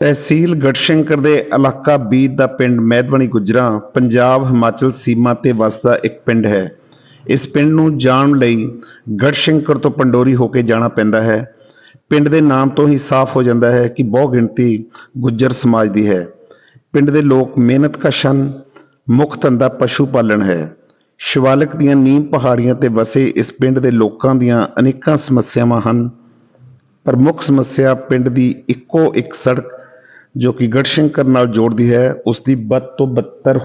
ਤਹਿਸੀਲ ਗੜਸ਼ੰਕਰ ਦੇ ਇਲਾਕਾ ਬੀਦ ਦਾ ਪਿੰਡ ਮਹਿਦਵਣੀ ਗੁਜਰਾ, ਪੰਜਾਬ ਹਿਮਾਚਲ ਸੀਮਾ ਤੇ ਵਸਦਾ ਇੱਕ ਪਿੰਡ ਹੈ। ਇਸ ਪਿੰਡ ਨੂੰ ਜਾਣ ਲਈ ਗੜਸ਼ੰਕਰ ਤੋਂ ਪੰਡੋਰੀ ਹੋ ਕੇ ਜਾਣਾ ਪੈਂਦਾ ਹੈ। ਪਿੰਡ ਦੇ ਨਾਮ ਤੋਂ ਹੀ ਸਾਫ਼ ਹੋ ਜਾਂਦਾ ਹੈ ਕਿ ਬਹੁ ਗਿਣਤੀ ਗੁੱਜਰ ਸਮਾਜ ਦੀ ਹੈ। ਪਿੰਡ ਦੇ ਲੋਕ ਮਿਹਨਤਕਸ਼ ਹਨ ਮੁੱਖ ਧੰਦਾ ਪਸ਼ੂ ਪਾਲਣ ਹੈ। ਸ਼ਿਵਾਲਿਕ ਦੀਆਂ ਨੀਮ ਪਹਾੜੀਆਂ ਤੇ ਵਸੇ ਇਸ ਪਿੰਡ ਦੇ ਲੋਕਾਂ ਦੀਆਂ ਅਨੇਕਾਂ ਸਮੱਸਿਆਵਾਂ ਹਨ। ਪਰ ਮੁੱਖ ਸਮੱਸਿਆ ਪਿੰਡ ਦੀ ਇੱਕੋ ਇੱਕ ਸੜਕ ਜੋ ਕਿ ਗੜਸ਼ੰਕਰ ਨਾਲ ਜੋੜਦੀ ਹੈ ਉਸ ਦੀ ਬਦ ਤੋਂ ਬੱਤਰ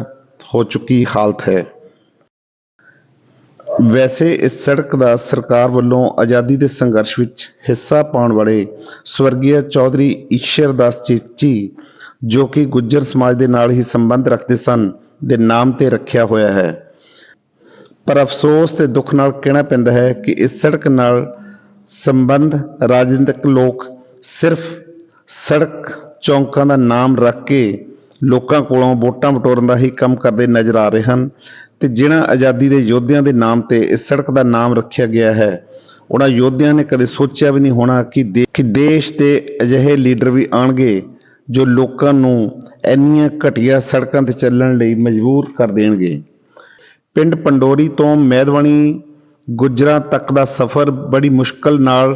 ਹੋ ਚੁੱਕੀ ਹਾਲਤ ਹੈ। ਵੈਸੇ ਇਸ ਸੜਕ ਦਾ ਸਰਕਾਰ ਵੱਲੋਂ ਆਜ਼ਾਦੀ ਦੇ ਸੰਘਰਸ਼ ਵਿੱਚ ਹਿੱਸਾ ਪਾਉਣ ਵਾਲੇ ਸਵਰਗੀ ਚੌਧਰੀ ਈਸ਼ਰਦਾਸ ਚੀਚੀ, ਜੋ ਕਿ ਗੁੱਜਰ ਸਮਾਜ ਦੇ ਨਾਲ ਹੀ ਸੰਬੰਧ ਰੱਖਦੇ ਸਨ, ਦੇ ਨਾਮ ਤੇ ਰੱਖਿਆ ਹੋਇਆ ਹੈ। ਪਰ ਅਫਸੋਸ ਤੇ ਦੁੱਖ ਨਾਲ ਕਹਿਣਾ ਪੈਂਦਾ ਹੈ ਕਿ ਇਸ ਸੜਕ ਨਾਲ ਸੰਬੰਧ ਰਾਜਨੀਤਿਕ ਲੋਕ ਸਿਰਫ ਸੜਕ ਚੌਂਕਾਂ ਦਾ ਨਾਮ ਰੱਖ ਕੇ ਲੋਕਾਂ ਕੋਲੋਂ ਵੋਟਾਂ ਵਟੋਰਨ ਦਾ ਹੀ ਕੰਮ ਕਰਦੇ ਨਜ਼ਰ ਆ ਰਹੇ ਹਨ ਤੇ ਜਿਨ੍ਹਾਂ ਆਜ਼ਾਦੀ ਦੇ ਯੋਧਿਆਂ ਦੇ ਨਾਮ ਤੇ ਇਸ ਸੜਕ ਦਾ ਨਾਮ ਰੱਖਿਆ ਗਿਆ ਹੈ, ਉਹਨਾਂ ਯੋਧਿਆਂ ਨੇ ਕਦੇ ਸੋਚਿਆ ਵੀ ਨਹੀਂ ਹੋਣਾ ਕਿ ਦੇ- ਕਿ ਦੇਸ਼ ਦੇ ਅਜਿਹੇ ਲੀਡਰ ਵੀ ਆਣਗੇ ਜੋ ਲੋਕਾਂ ਨੂੰ ਇੰਨੀਆਂ ਘਟੀਆ ਸੜਕਾਂ ਤੇ ਚੱਲਣ ਲਈ ਮਜਬੂਰ ਕਰ ਦੇਣਗੇ। ਪਿੰਡ ਪੰਡੋਰੀ ਤੋਂ ਮੈਦਵਣੀ ਗੁਜਰਾ ਤੱਕ ਦਾ ਸਫ਼ਰ ਬੜੀ ਮੁਸ਼ਕਲ ਨਾਲ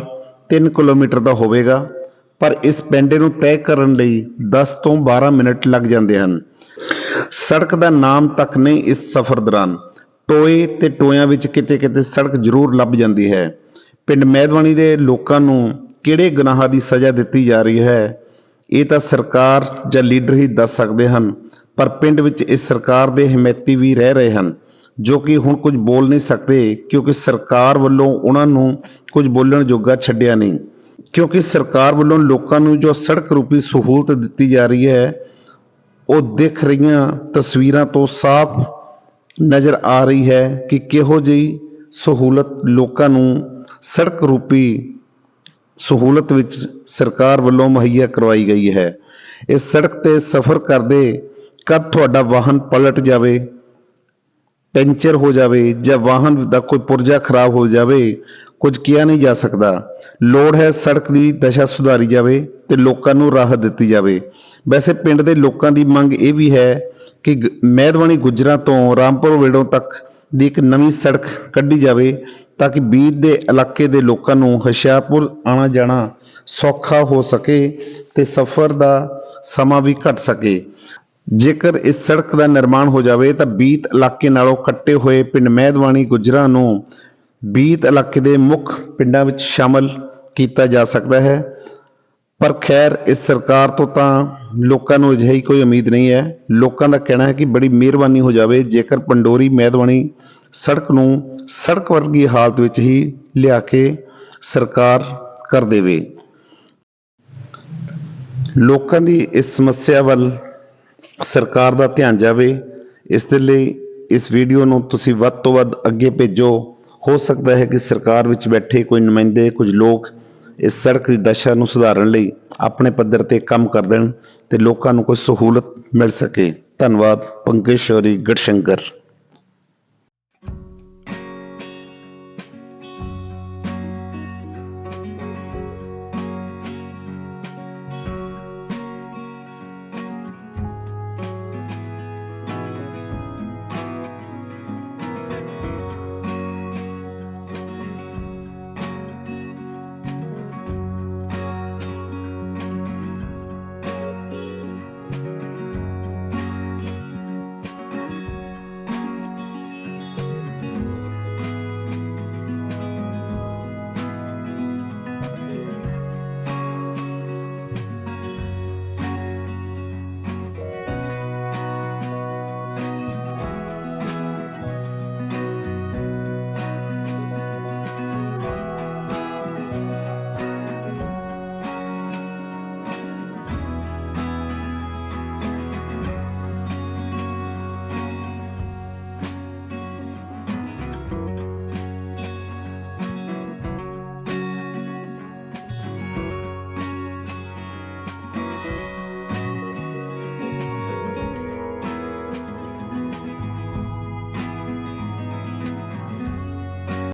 3 ਕਿਲੋਮੀਟਰ ਦਾ ਹੋਵੇਗਾ। ਪਰ ਇਸ ਪੈਂਡੇ ਨੂੰ ਤੈਅ ਕਰਨ ਲਈ 10 ਤੋਂ 12 ਮਿੰਟ ਲੱਗ ਜਾਂਦੇ ਹਨ। ਸੜਕ ਦਾ ਨਾਮ ਤੱਕ ਨਹੀਂ ਇਸ ਸਫ਼ਰ ਦੌਰਾਨ। ਟੋਏ ਤੇ ਟੋਇਆਂ ਵਿੱਚ ਕਿਤੇ-ਕਿਤੇ ਸੜਕ ਜ਼ਰੂਰ ਲੱਭ ਜਾਂਦੀ ਹੈ। ਪਿੰਡ ਮਹਿਦਵਾਨੀ ਦੇ ਲੋਕਾਂ ਨੂੰ ਕਿਹੜੇ ਗੁਨਾਹਾਂ ਦੀ ਸਜ਼ਾ ਦਿੱਤੀ ਜਾ ਰਹੀ ਹੈ? ਇਹ ਤਾਂ ਸਰਕਾਰ ਜਾਂ ਲੀਡਰ ਹੀ ਦੱਸ ਸਕਦੇ ਹਨ, ਪਰ ਪਿੰਡ ਵਿੱਚ ਇਸ ਸਰਕਾਰ ਦੇ ਹਮਾਇਤੀ ਵੀ ਰਹਿ ਰਹੇ ਹਨ, ਜੋ ਕਿ ਹੁਣ ਕੁਝ ਬੋਲ ਨਹੀਂ ਸਕਦੇ, ਕਿਉਂਕਿ ਸਰਕਾਰ ਵੱਲੋਂ ਉਹਨਾਂ ਨੂੰ ਕੁਝ ਬੋਲਣ ਜੋਗਾ ਛੱਡਿਆ ਨਹੀਂ। ਕਿਉਂਕਿ ਸਰਕਾਰ ਵੱਲੋਂ ਲੋਕਾਂ ਨੂੰ ਜੋ ਸੜਕ ਰੂਪੀ ਸਹੂਲਤ ਦਿੱਤੀ ਜਾ ਰਹੀ ਹੈ, ਉਹ ਦਿਖ ਰਹੀਆਂ ਤਸਵੀਰਾਂ ਤੋਂ ਸਾਫ਼ ਨਜ਼ਰ ਆ ਰਹੀ ਹੈ ਕਿ ਕਿਹੋ ਜਿਹੀ ਸਹੂਲਤ ਲੋਕਾਂ ਨੂੰ ਸੜਕ ਰੂਪੀ ਸਹੂਲਤ ਵਿੱਚ ਸਰਕਾਰ ਵੱਲੋਂ ਮੁਹੱਈਆ ਕਰਵਾਈ ਗਈ ਹੈ। ਇਸ ਸੜਕ ਤੇ ਸਫ਼ਰ ਕਰਦੇ ਕਦ ਤੁਹਾਡਾ ਵਾਹਨ ਪਲਟ ਜਾਵੇ, ਪੈਂਚਰ ਹੋ ਜਾਵੇ ਜਾਂ ਵਾਹਨ ਦਾ ਕੋਈ ਪੁਰਜਾ ਖਰਾਬ ਹੋ ਜਾਵੇ ਕੁਝ ਕਿਹਾ ਨਹੀਂ ਜਾ ਸਕਦਾ। ਲੋੜ ਹੈ ਸੜਕ ਦੀ ਦਸ਼ਾ ਸੁਧਾਰੀ ਜਾਵੇ ਤੇ ਲੋਕਾਂ ਨੂੰ ਰਾਹਤ ਦਿੱਤੀ ਜਾਵੇ। ਵੈਸੇ ਪਿੰਡ ਦੇ ਲੋਕਾਂ ਦੀ ਮੰਗ ਇਹ ਵੀ ਹੈ ਕਿ ਗ- ਮਹਿਦਵਾਨੀ ਗੁਜਰਾਂ ਤੋਂ ਰਾਮਪੁਰ ਵੇੜੋਂ ਤੱਕ ਦੀ ਇੱਕ ਨਵੀਂ ਸੜਕ ਕੱਢੀ ਜਾਵੇ ਤਾਂ ਕਿ ਬੀਦ ਦੇ ਇਲਾਕੇ ਦੇ ਲੋਕਾਂ ਨੂੰ ਹੁਸ਼ਿਆਰਪੁਰ ਆਣਾ ਜਾਣਾ ਸੌਖਾ ਹੋ ਸਕੇ ਤੇ ਸਫ਼ਰ ਦਾ ਸਮਾਂ ਵੀ ਘਟ ਸਕੇ। ਜੇਕਰ ਇਸ ਸੜਕ ਦਾ ਨਿਰਮਾਣ ਹੋ ਜਾਵੇ ਤਾਂ ਬੀਤ ਇਲਾਕੇ ਨਾਲੋਂ ਕੱਟੇ ਹੋਏ ਪਿੰਡ ਮਹਿਦਵਾਨੀ ਗੁਜਰਾਂ ਨੂੰ ਬੀਤ ਇਲਾਕੇ ਦੇ ਮੁੱਖ ਪਿੰਡਾਂ ਵਿੱਚ ਸ਼ਾਮਲ ਕੀਤਾ ਜਾ ਸਕਦਾ ਹੈ। ਪਰ ਖੈਰ, ਇਸ ਸਰਕਾਰ ਤੋਂ ਤਾਂ ਲੋਕਾਂ ਨੂੰ ਅਜਿਹੀ ਕੋਈ ਉਮੀਦ ਨਹੀਂ ਹੈ। ਲੋਕਾਂ ਦਾ ਕਹਿਣਾ ਹੈ ਕਿ ਬੜੀ ਮਿਹਰਬਾਨੀ ਹੋ ਜਾਵੇ, ਜੇਕਰ ਪੰਡੋਰੀ ਮਹਿਦਵਾਨੀ ਸੜਕ ਨੂੰ ਸੜਕ ਵਰਗੀ ਹਾਲਤ ਵਿੱਚ ਹੀ ਲਿਆ ਕੇ ਸਰਕਾਰ ਕਰ ਦੇਵੇ। ਲੋਕਾਂ ਦੀ ਇਸ ਸਮੱਸਿਆ ਵੱਲ ਸਰਕਾਰ ਦਾ ਧਿਆਨ ਜਾਵੇ। ਇਸ ਦੇ ਲਈ ਇਸ ਵੀਡੀਓ ਨੂੰ ਤੁਸੀਂ ਵੱਧ ਤੋਂ ਵੱਧ ਅੱਗੇ ਭੇਜੋ। ਹੋ ਸਕਦਾ ਹੈ ਕਿ ਸਰਕਾਰ ਵਿੱਚ ਬੈਠੇ ਕੋਈ ਨੁਮਾਇੰਦੇ, ਕੁਝ ਲੋਕ ਇਸ ਸੜਕ ਦੀ ਦਸ਼ਾ ਨੂੰ ਸੁਧਾਰਨ ਲਈ ਆਪਣੇ ਪੱਧਰ ਤੇ ਕੰਮ ਕਰ ਦੇਣ ਤੇ ਲੋਕਾਂ ਨੂੰ ਕੋਈ ਸਹੂਲਤ ਮਿਲ ਸਕੇ। ਧੰਨਵਾਦ, ਪੰਕਜ ਸ਼ੌਰੀ, ਗੜਸ਼ੰਕਰ।